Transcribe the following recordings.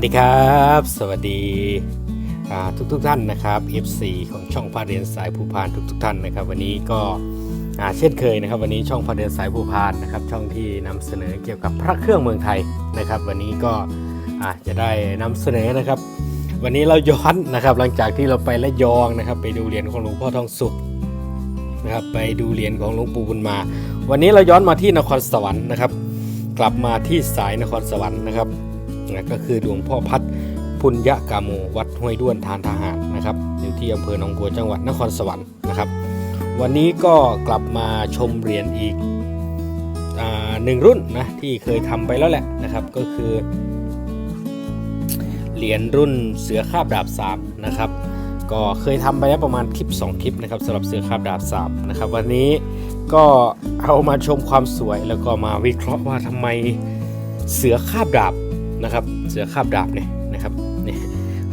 วัสดีครับ สวัสดีทุกทุกท่านนะครับ FC ของช่องพาเรียนสายภูพานทุกทุกท่านนะครับ วันนี้ก็เช่นเคยนะครับ วันนี้ช่องพาเรียนสายภูพานนะครับ ช่องที่นำเสนอเกี่ยวกับพระเครื่องเมืองไทยนะครับ วันนี้ก็จะได้นำเสนอนะครับ วันนี้เราย้อนนะครับ หลังจากที่เราไประยองนะครับ ไปดูเหรียญของหลวงพ่อทองสุขนะครับ ไปดูเหรียญของหลวงปู่บุญมา วันนี้เราย้อนมาที่นครสวรรค์นะครับ กลับมาที่สายนครสวรรค์นะครับ นะก็คือหลวงพ่อพัดพุญยกาโมวัดห้วยด้วนทานทหารนะครับอยู่ที่อำเภอหนองบัวจังหวัดนครสวรรค์นะครับ วันนี้ก็กลับมาชมเหรียญอีกอหนึ่งรุ่นนะที่เคยทำไปแล้วแหละนะครับก็คือเหรียญรุ่นเสือคาบดาบสามนะครับก็เคยทำไปแล้วประมาณคลิป 2 คลิปนะครับสำหรับเสือคาบดาบสามนะครับวันนี้ก็เอามาชมความสวยแล้วก็มาวิเคราะห์ว่าทำไมเสือคาบดาบ นะครับ เสือคาบดาบเนี่ยนะครับนี่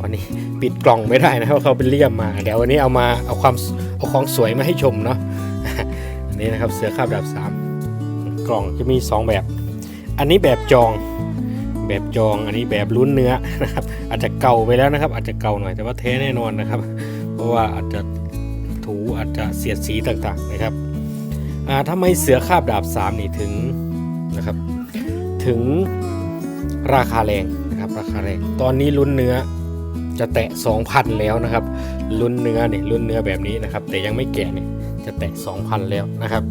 วันนี้ปิดกล่องไม่ได้นะครับเขาเป็นเลี่ยมมาเดี๋ยววันนี้เอามาเอาความเอาของสวยมาให้ชมเนาะอันนี้นะครับเสือคาบดาบสามกล่องจะมี 2 แบบ อันนี้แบบจองแบบจองอันนี้แบบลุ้นเนื้อนะครับอาจจะเก่าไปแล้วนะครับ อาจจะเก่าหน่อยแต่ว่าแท้แน่นอนนะครับ เพราะว่าอาจจะถูอาจจะเสียดสีต่างๆนะครับอ่าทำไมเสือคาบดาบสามนี่ถึงนะครับ ถึง ราคาแรงนะครับ ราคาแรง ตอนนี้ลุ้นเนื้อจะแตะ 2,000 แล้วนะครับ ลุ้นเนื้อเนี่ยลุ้นเนื้อแบบนี้นะครับ แต่ยังไม่แก่เนี่ยจะแตะ 2,000 แล้วนะครับ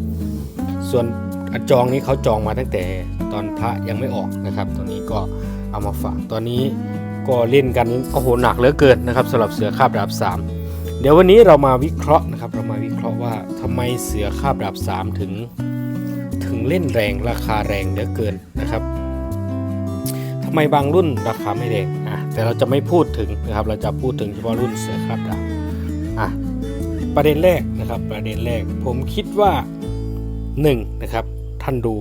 ส่วนอจองนี้เขาจองมาตั้งแต่ตอนพระยังไม่ออกนะครับ ตัวนี้ก็เอามาฝากตอนนี้ก็เล่นกันโอ้โหหนักเหลือเกินนะครับสำหรับเสือคาบดาบ 3 เดี๋ยววันนี้เรามาวิเคราะห์นะครับ เรามาวิเคราะห์ว่าทำไมเสือคาบดาบ 3 ถึง ถึงเล่นแรงราคาแรงเหลือเกินนะครับ ไมบางรุ่นราคาไม่แรงอะแต่เราจะไม่พูดถึงนะครับ เราจะพูดถึงเฉพาะรุ่นเสือคาบดาบอะประเด็นแรกนะครับประเด็นแรกผมคิดว่า1นนะครับท่านดู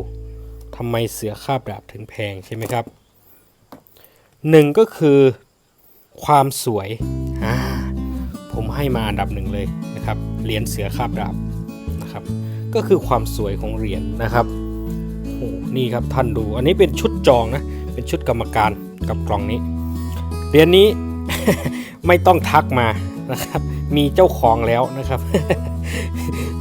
ทำไมเสือคาบดาบถึงแพงใช่ไหมครับหนึ่งก็คือความสวยอ่าผมให้มาอันดับหนึ่งเลยนะครับเหรียญเสือคาบดาบนะครับก็คือความสวยของเหรียญนะครับโอ้โหนี่ครับท่านดูอันนี้เป็นชุดจองนะ เป็นชุดกรรมการกับกล่องนี้เหรียญนี้ ไม่ต้องทักมานะครับ มีเจ้าของแล้วนะครับ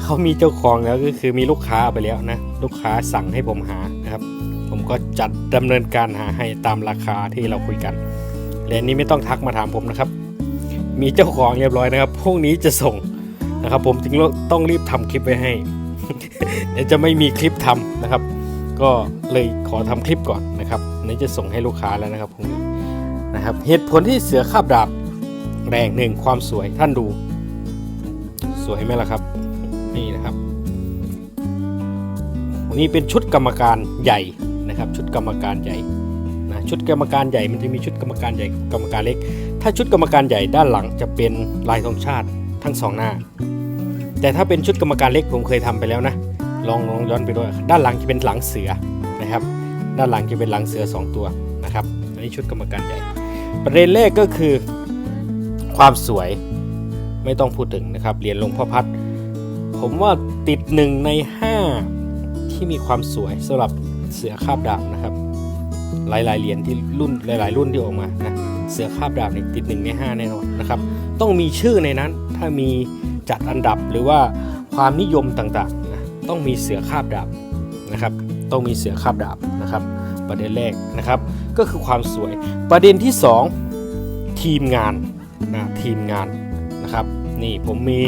เขามีเจ้าของแล้วก็คือมีลูกค้าไปแล้วนะ ลูกค้าสั่งให้ผมหานะครับ ผมก็จัดดำเนินการหาให้ตามราคาที่เราคุยกันเหรียญนี้ไม่ต้องทักมาถามผมนะครับ มีเจ้าของเรียบร้อยนะครับพรุ่งนี้จะส่งนะครับ ผมจึงต้องรีบทำคลิปไว้ให้เดี๋ยวจะไม่มีคลิปทำนะครับ ก็เลยขอทำคลิปก่อน นะครับนี่จะส่งให้ลูกค้าแล้วนะครับพรุ่งนี้นะครับเหตุผลที่เสือคาบดาบแรงหนึ่งความสวยท่านดู สวยไหมล่ะครับ นี่นะครับนี่เป็นชุดกรรมการใหญ่นะครับ ชุดกรรมการใหญ่นะชุดกรรมการใหญ่มันจะมีชุดกรรมการใหญ่กรรมการเล็ก ถ้าชุดกรรมการใหญ่ด้านหลังจะเป็นลายธงชาติทั้งสองหน้า แต่ถ้าเป็นชุดกรรมการเล็กผมเคยทำไปแล้วนะลองลองย้อนไปด้วยด้านหลังจะเป็นหลังเสือ ด้านหลังจะเป็นหลังเสือ 2 ตัวนะครับ อันนี้ชุดกรรมการใหญ่ ประเด็นแรกก็คือความสวยไม่ต้องพูดถึงนะครับเหรียญหลวงพ่อพัด ผมว่าติดหนึ่งใน 5 ที่มีความสวยสำหรับเสือคาบดาบนะครับ หลายๆเหรียญที่รุ่นหลาย ๆ รุ่นที่ออกมานะเสือคาบดาบนี่ติดหนึ่งใน5แน่นอนนะครับต้องมีชื่อในนั้นถ้ามีจัดอันดับหรือว่าความนิยมต่างๆนะต้องมีเสือคาบดาบนะครับ ต้องมีเสือคาบดาบ ประเด็นแรกนะครับ ก็คือความสวยประเด็นที่ 2 ทีมงานนะทีมงานนะครับ นี่ผมมี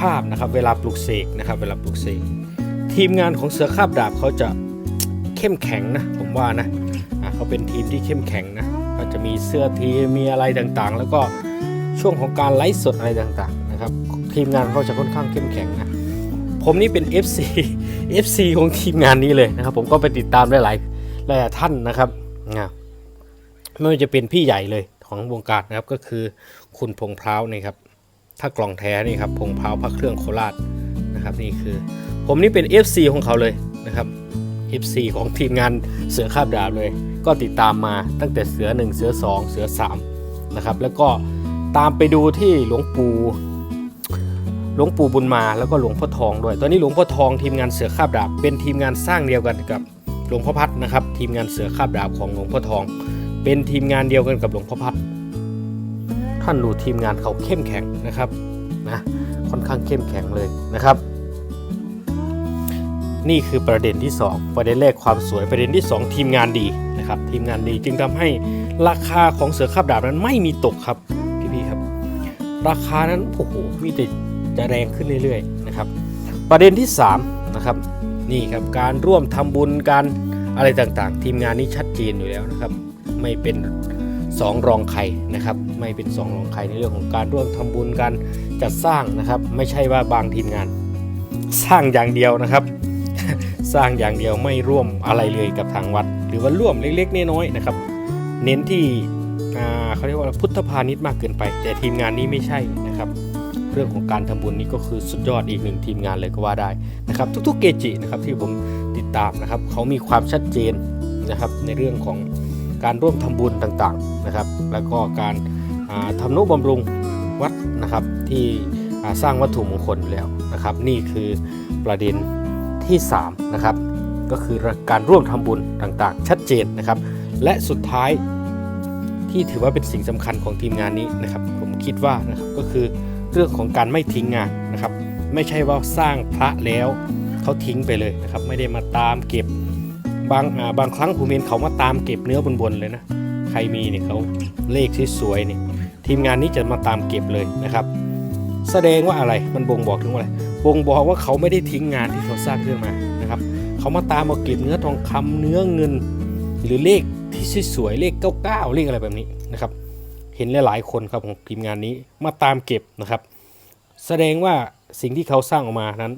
ภาพนะครับเวลาปลุกเสกนะครับ เวลาปลุกเสกทีมงานของเสือคาบดาบเขาจะเข้มแข็งนะผมว่านะะเขาเป็นทีมที่เข้มแข็งนะก็จะมีเสื้อทีมมีอะไรต่างๆ แล้วก็ช่วงของการไลฟ์สดอะไรต่างๆนะครับทีมงานเขาจะค่อนข้างเข้มแข็งนะผมนี่เป็น FC FC ของทีมงานนี้เลยนะครับ ผมก็ไปติดตามได้หลาย หลายท่านนะครับนะไม่ว่าจะเป็นพี่ใหญ่เลยของวงการนะครับก็คือคุณพงษ์พร้าวนี่ครับถ้ากล่องแท้นี่ครับพงษ์พร้าวพระเครื่องโคราชนะครับนี่คือ ผมนี่เป็น FC ของเขาเลยนะครับ FC ของทีมงานเสือคาบดาบเลย ก็ติดตามมาตั้งแต่เสือ 1 เสือ 2 เสือ3นะครับแล้วก็ตามไปดูที่หลวงปู่หลวงปู่บุญมาแล้วก็หลวงพ่อทองด้วย ตอนนี้หลวงพ่อทองทีมงานเสือคาบดาบเป็นทีมงานสร้างเดียวกันกับ หลวงพ่อพัดนะครับ ทีมงานเสือคาบดาบของหลวงพ่อทอง เป็นทีมงานเดียวกันกับหลวงพ่อพัด ท่านดูทีมงานเขาเข้มแข็งนะครับนะค่อนข้างเข้มแข็งเลยนะครับ นี่คือประเด็นที่ 2 ประเด็นแรกความสวยประเด็นที่ 2 ทีมงานดีนะครับทีมงานดีจึงทำให้ราคาของเสือคาบดาบนั้นไม่มีตกครับพี่ๆครับ ราคานั้นโอ้โหมีแต่จะแรงขึ้นเรื่อยๆนะครับ ประเด็นที่3นะครับ นี่ครับการร่วมทำบุญการอะไรต่างๆ ทีมงานนี้ชัดเจนอยู่แล้วนะครับ ไม่เป็นสองรองใครนะครับ ไม่เป็นสองรองใครในเรื่องของการร่วมทำบุญการจัดสร้างนะครับ ไม่ใช่ว่าบางทีมงาน สร้างอย่างเดียวนะครับ สร้างอย่างเดียวไม่ร่วมอะไรเลยกับทางวัด หรือว่าร่วมเล็กๆน้อยๆนะครับ เน้นที่เขาเรียกว่าพุทธพาณิชย์มากเกินไป แต่ทีมงานนี้ไม่ใช่นะครับ รื่องของการทำบุญนี้ก็คือสุดยอดอีกหนึ่งทีมงานเลยก็ว่าได้นะครับทุกๆเกจินะครับที่ผมติดตามนะครับเขามีความชัดเจนนะครับในเรื่องของการร่วมทำบุญต่างๆนะครับ แล้วก็การอ่าทำนุบำรุงวัดนะครับที่สร้างวัตถุมงคลแล้วนะครับ นี่คือประเด็นที่3นะครับก็คือการร่วมทำบุญต่างๆ ชัดเจนนะครับ และสุดท้ายที่ถือว่าเป็นสิ่งสำคัญของทีมงานนี้นะครับ ผมคิดว่านะครับก็คือ เรื่องของการไม่ทิ้งงานนะครับ ไม่ใช่ว่าสร้างพระแล้วเขาทิ้งไปเลยนะครับ ไม่ได้มาตามเก็บบางาบางครั้งผมเห็นเขามาตามเก็บเนื้อบนๆเลยนะใครมีเนี่ยเขาเลขสวยๆเนี่ยทีมงานนี้จะมาตามเก็บเลยนะครับ แสดงว่าอะไรมันบ่งบอกถึงว่าอะไรบ่งบอกว่าเขาไม่ได้ทิ้งงานที่เขาสร้างขึ้นมานะครับเขามาตามมาเก็บเนื้อทองคำเนื้อเงิน หรือเลขที่สวยๆเลข99เลขอะไรแบบนี้นะครับ เห็นหลายๆคนครับของทีมงานนี้มาตามเก็บนะครับ แสดงว่าสิ่งที่เขาสร้างออกมานั้น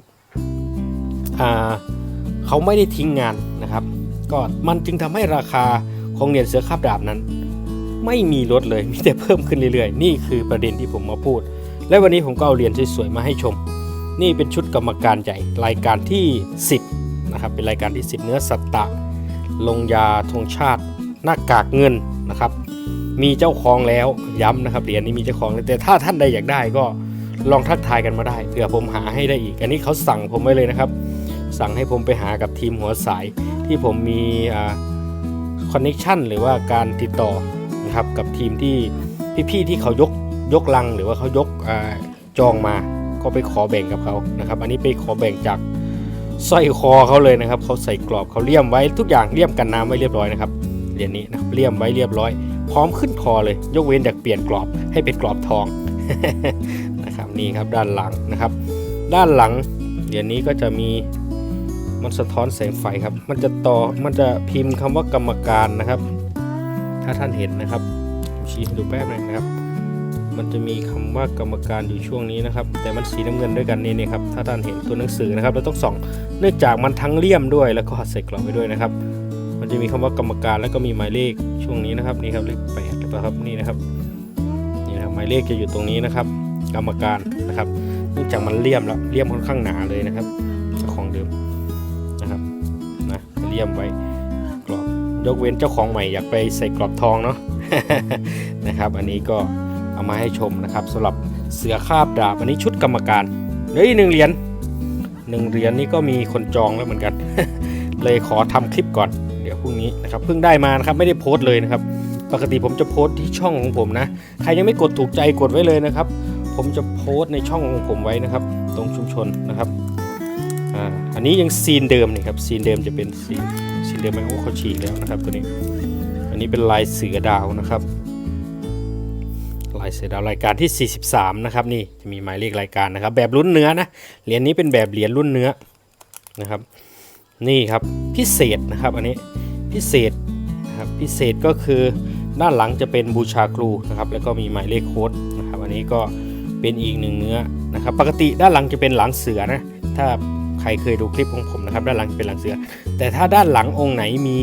เขาไม่ได้ทิ้งงานนะครับ ก็มันจึงทำให้ราคาของเหรียญเสือคาบดาบนั้น ไม่มีลดเลยมีแต่เพิ่มขึ้นเรื่อยๆ นี่คือประเด็นที่ผมมาพูด และวันนี้ผมก็เอาเหรียญสวยๆมาให้ชม นี่เป็นชุดกรรมการใหญ่รายการที่ 10นะครับเป็นรายการที่ 10 เนื้อสัตตะ ลงยาธงชาติ หน้ากากเงินนะครับ มีเจ้าของแล้วย้ำนะครับเหรียญนี้มีเจ้าของแล้วแต่ถ้าท่านใดอยากได้ก็ลองทักทายกันมาได้เผื่อผมหาให้ได้อีก อันนี้เขาสั่งผมไว้เลยนะครับ สั่งให้ผมไปหากับทีมหัวสายที่ผมมีคอนเน็ชันหรือว่าการติดต่อนะครับกับทีมที่พี่ๆที่เขายกยกลังหรือว่าเขายกอจองมาก็ไปขอแบ่งกับเขานะครับ อันนี้ไปขอแบ่งจากสร้อยคอเขาเลยนะครับเขาใส่กรอบเขาเลี่ยมไว้ทุกอย่างเลี่ยมกันน้ำไว้เรียบร้อยนะครับเหรียญนี้นะครับเลี่ยมไว้เรียบร้อย พร้อมขึ้นคอเลย ยกเว้นจากเปลี่ยนกรอบให้เป็นกรอบทองนะครับนี่ครับด้านหลังนะครับ ด้านหลังเหรียญนี้ก็จะมีมันสะท้อนแสงไฟครับ มันจะต่อมันจะพิมพ์คำว่ากรรมการนะครับ ถ้าท่านเห็นนะครับชี้ให้ดูแป๊บหนึงนะครับ มันจะมีคำว่ากรรมการอยู่ช่วงนี้นะครับ แต่มันสีน้ำเงินด้วยกันนี่นี่ครับถ้าท่านเห็นตัวหนังสือนะครับเราต้องส่องเนื่องจากมันทั้งเลี่ยมด้วยแล้วก็ใส่กรอบไปด้วยนะครับ มันจะมีคำว่ากรรมการแล้วก็มีหมายเลข ช่วงนี้นะครับนี่ครับเลขแปดหรือเปล่าครับนี่นะครับนี่นะครับหมายเลขจะอยู่ตรงนี้นะครับ กรรมการนะครับเนื่องจากมันเลี่ยมแล้วเลี่ยมค่อนข้างหนาเลยนะครับเจ้าของเดิมนะครับนะเลี่ยมไว้กรอบยกเว้นเจ้าของใหม่อยากไปใส่กรอบทองเนาะนะครับ อันนี้ก็เอามาให้ชมนะครับสำหรับเสือคาบดาบอันนี้ชุดกรรมการเฮ้ยหนึ่งเหรียญหนึ่งเหรียญนี่ก็มีคนจองแล้วเหมือนกัน เลยขอทำคลิปก่อน พรุ่งนี้นะครับเพิ่งได้มานะครับไม่ได้โพสต์เลยนะครับ ปกติผมจะโพสต์ที่ช่องของผมนะ ใครยังไม่กดถูกใจกดไว้เลยนะครับ ผมจะโพสต์ในช่องของผมไว้นะครับ ตรงชุมชนนะครับอ่าอันนี้ยังซีนเดิมนี่ครับซีนเดิมจะเป็นซีนซีนเดิมไม่โอ้เขาฉีกแล้วนะครับตัวนี้ อันนี้เป็นลายเสือดาวนะครับลายเสือดาวรายการที่ 43 นะครับนี่จะมีหมายเลขรายการนะครับ แบบรุ่นเนื้อนะเหรียญนี้เป็นแบบเหรียญรุ่นเนื้อนะครับ นี่ครับพิเศษนะครับ อันนี้ พิเศษนะครับพิเศษก็คือด้านหลังจะเป็นบูชาครูนะครับแล้วก็มีหมายเลขโค้ดนะครับอันนี้ก็เป็นอีกหนึ่งเนื้อนะครับปกติด้านหลังจะเป็นหลังเสือนะถ้าใครเคยดูคลิปของผมนะครับด้านหลังเป็นหลังเสือ แต่ถ้าด้านหลังองค์ไหนมี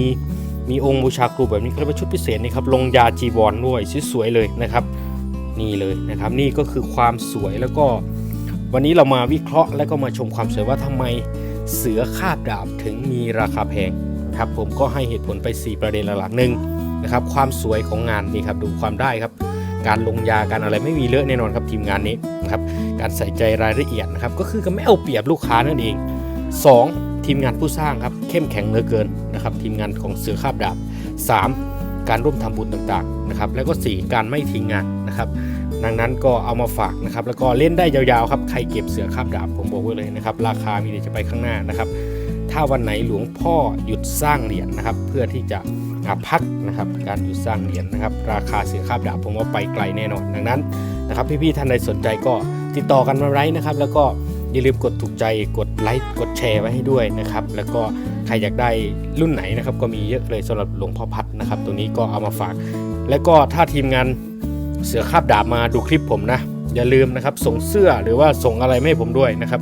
มีองค์บูชาครูแบบนี้ก็เรียกว่าชุดพิเศษนี่ครับลงยาจีวรด้วยสวยๆเลยนะครับ นี่เลยนะครับนี่ก็คือความสวยแล้วก็ วันนี้เรามาวิเคราะห์แล้วก็มาชมความสวยว่าทำไมเสือคาบดาบถึงมีราคาแพง นะครับผมก็ให้เหตุผลไป 4 ประเด็นหลักๆหนึ่งนะครับความสวยของงานนี่ครับดูความได้ครับ การลงยาการอะไรไม่มีเลอะแน่นอนครับทีมงานนี้นะครับการใส่ใจรายละเอียดนะครับก็คือก็ไม่เอาเปรียบลูกค้านั่นเอง 2. ทีมงานผู้สร้างครับเข้มแข็งเหลือเกินนะครับทีมงานของเสือคาบดาบ 3. การร่วมทำบุญต่างๆนะครับแล้วก็ 4 การไม่ทิ้งงานนะครับดังนั้นก็เอามาฝากนะครับแล้วก็เล่นได้ยาวๆครับใครเก็บเสือคาบดาบผมบอกไว้เลยนะครับราคามีแต่จะไปข้างหน้านะครับ ถ้าวันไหนหลวงพ่อหยุดสร้างเหรียญนะครับ เพื่อที่จะพักนะครับการหยุดสร้างเหรียญนะครับ ราคาเสือคาดาบผมว่าไปไกลแน่นอนดังนั้นนะครับ พี่ๆท่านใดสนใจก็ติดต่อกันมาไว้นะครับ แล้วก็อย่าลืมกดถูกใจกดไลค์กดแชร์ไว้ให้ด้วยนะครับ แล้วก็ใครอยากได้รุ่นไหนนะครับ ก็มีเยอะเลยสำหรับหลวงพ่อพัดนะครับ ตัวนี้ก็เอามาฝาก แล้วก็ถ้าทีมงานเสือคาบดาบมาดูคลิปผมนะอย่าลืมนะครับส่งเสื้อหรือว่าส่งอะไรมาให้ผมด้วยนะครับ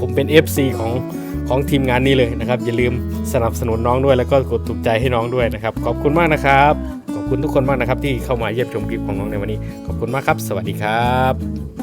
ผมเป็น FC ของ ของทีมงานนี้เลยนะครับ อย่าลืมสนับสนุนน้องด้วย แล้วก็กดถูกใจให้น้องด้วยนะครับ ขอบคุณมากนะครับ ขอบคุณทุกคนมากนะครับที่เข้ามาเยี่ยมชมคลิปของน้องในวันนี้ ขอบคุณมากครับ สวัสดีครับ